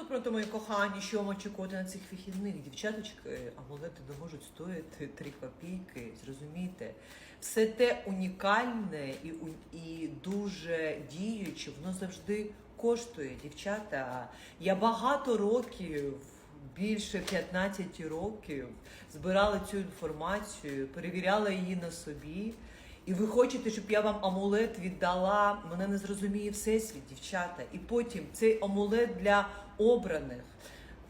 то проти мої кохані, що вам очікувати на цих вихідних. Дівчаточки, амулети не можуть стоїти 3 копійки, зрозумійте. Все те унікальне і, і дуже діюче, воно завжди коштує, дівчата. Я багато років. Більше 15 років збирала цю інформацію, перевіряла її на собі. І ви хочете, щоб я вам амулет віддала, мене не зрозуміє всесвіт, дівчата. І потім цей амулет для обраних.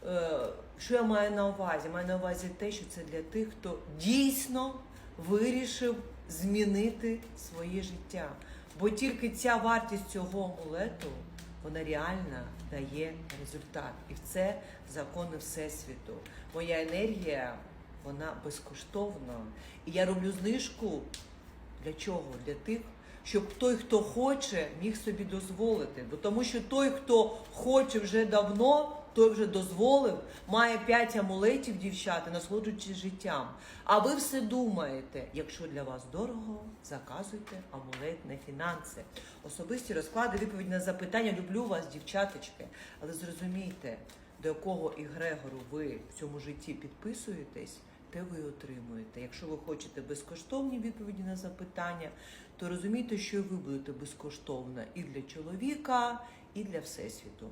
Е, що я маю на увазі? Маю на увазі те, що це для тих, хто дійсно вирішив змінити своє життя. Бо тільки ця вартість цього амулету вона реально дає результат. І це закони Всесвіту. Моя енергія, вона безкоштовна. І я роблю знижку для чого? Для тих, щоб той, хто хоче, міг собі дозволити. Бо тому що той, хто хоче вже давно, той вже дозволив, має п'ять амулетів, дівчата, насолоджуючись життям. А ви все думаєте, якщо для вас дорого, заказуйте амулет на фінанси. Особисті розклади, відповідь на запитання. Люблю вас, дівчаточки, але зрозумійте, до якого ігрегору ви в цьому житті підписуєтесь те ви отримуєте. Якщо ви хочете безкоштовні відповіді на запитання, то розумійте, що ви будете безкоштовна і для чоловіка, і для всесвіту.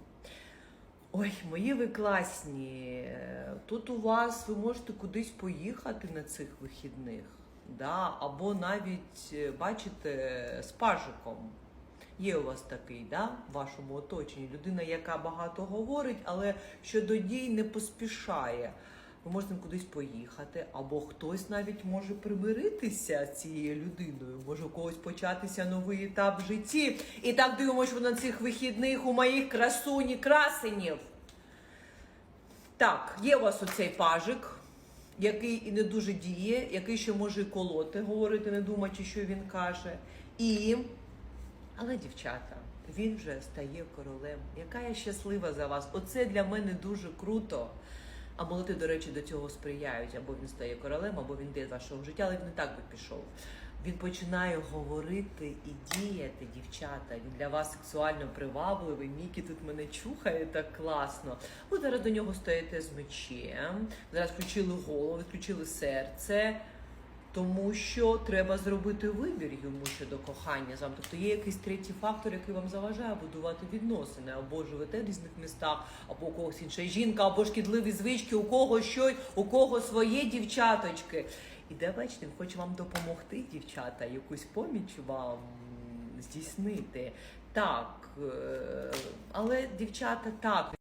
Ой, мої ви класні. Тут у вас ви можете кудись поїхати на цих вихідних, да? або навіть е, бачите з пажиком. Є у вас такий, да, в вашому оточенні людина, яка багато говорить, але щодо дій не поспішає. Ви можете кудись поїхати, або хтось навіть може примиритися з цією людиною. Може у когось початися новий етап в житті. І так дивимося, на цих вихідних у моїх красуні красенів. Так, є у вас оцей пажик, який і не дуже діє, який ще може і колоти, говорити, не думаючи, що він каже. І але, дівчата, він вже стає королем. Яка я щаслива за вас. Оце для мене дуже круто. Амулети, до речі, до цього сприяють. Або він стає королем, або він йде з вашого життя, але він не так би пішов. Він починає говорити і діяти, дівчата. Він для вас сексуально привабливий. Мікі тут мене чухає так класно. Ви зараз до нього стоїте з мечем. Зараз включили голову, відключили серце. Тому що треба зробити вибір йому щодо кохання з вами. Тобто є якийсь третій фактор, який вам заважає будувати відносини, або живете в різних містах, або у когось інша жінка, або шкідливі звички, у кого щось, у кого своє дівчаточки. І де бачите, хоче вам допомогти, дівчата, якусь поміч вам здійснити. Так, е, але дівчата так.